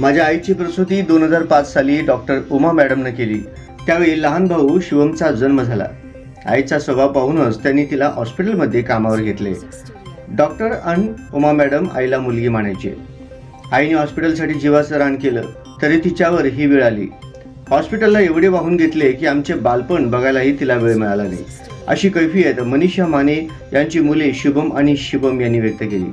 माझ्या आईची प्रसूती दोन हजार पाच साली डॉक्टर उमा मॅडमनं केली. त्यावेळी लहान भाऊ शिवमचा जन्म झाला. आईचा स्वभाव पाहूनच त्यांनी तिला हॉस्पिटलमध्ये कामावर घेतले. डॉक्टर आणि उमा मॅडम आईला मुलगी मानायची. आईने हॉस्पिटलसाठी जीवाचं रान केलं तरी तिच्यावर ही वेळ आली. हॉस्पिटलला एवढे वाहून घेतले की आमचे बालपण बघायलाही तिला वेळ मिळाला नाही. अशी कैफियत मनीषा माने यांची मुले शुभम आणि शिवम यांनी व्यक्त केली.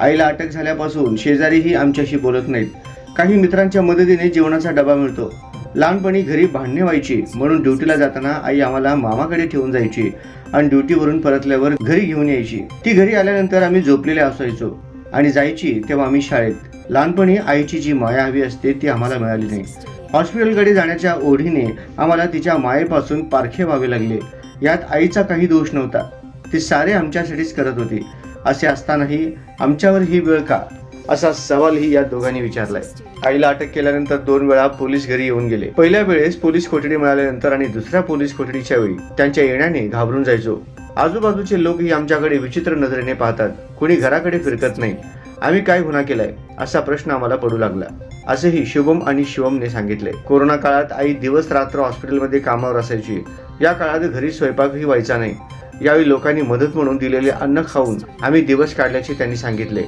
आईला अटक झाल्यापासून शेजारीही आमच्याशी बोलत नाहीत. काही मित्रांच्या मदतीने जेवणाचा डबा मिळतो. लहानपणी घरी भांडणे व्हायची म्हणून ड्युटीला जाताना आई आम्हाला मामाकडे ठेवून जायची आणि ड्युटीवरून परतल्यावर घरी घेऊन यायची. ती घरी आल्यानंतर आम्ही झोपलेले असायचो आणि जायची तेव्हा आम्ही शाळेत. लहानपणी आईची जी माया हवी असते ती आम्हाला मिळाली नाही. हॉस्पिटलकडे जाण्याच्या ओढीने आम्हाला तिच्या मायेपासून पारखे व्हावे लागले. यात आईचा काही दोष नव्हता. ती सारे आमच्यासाठीच करत होती. असे असतानाही आमच्यावर ही वेळ का? असा सवालही या दोघांनी विचारलाय. आईला अटक केल्यानंतर दोन वेळा पोलीस घरी येऊन गेले. पहिल्या वेळेस पोलीस कोठडी मिळाल्यानंतर आणि दुसऱ्या पोलीस कोठडीच्या वेळी त्यांच्या येण्याने घाबरून जायचो. आजूबाजूचे लोकही आमच्याकडे विचित्र नजरेने पाहतात. कुणी घराकडे फिरकत नाही. आम्ही काय गुन्हा केलाय? असा प्रश्न आम्हाला पडू लागला. असेही शुभम आणि शिवमने सांगितले. कोरोना काळात आई दिवस रात्र हॉस्पिटलमध्ये कामावर असायची. या काळात घरी स्वयंपाकही व्हायचा नाही. यावेळी लोकांनी मदत म्हणून दिलेले अन्न खाऊन आम्ही दिवस काढल्याचे त्यांनी सांगितले.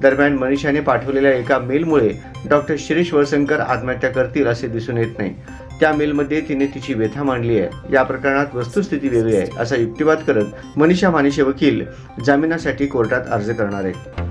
दरम्यान मनीषाने पाठवलेल्या एका मेलमुळे डॉक्टर शिरीष वळसंकर आत्महत्या करतील असे दिसून येत नाही. त्या मेलमध्ये तिने तिची व्यथा मांडली आहे. या प्रकरणात वस्तुस्थिती वेगळी आहे असा युक्तिवाद करत मनीषा मानेचे वकील जामिनासाठी कोर्टात अर्ज करणार आहेत.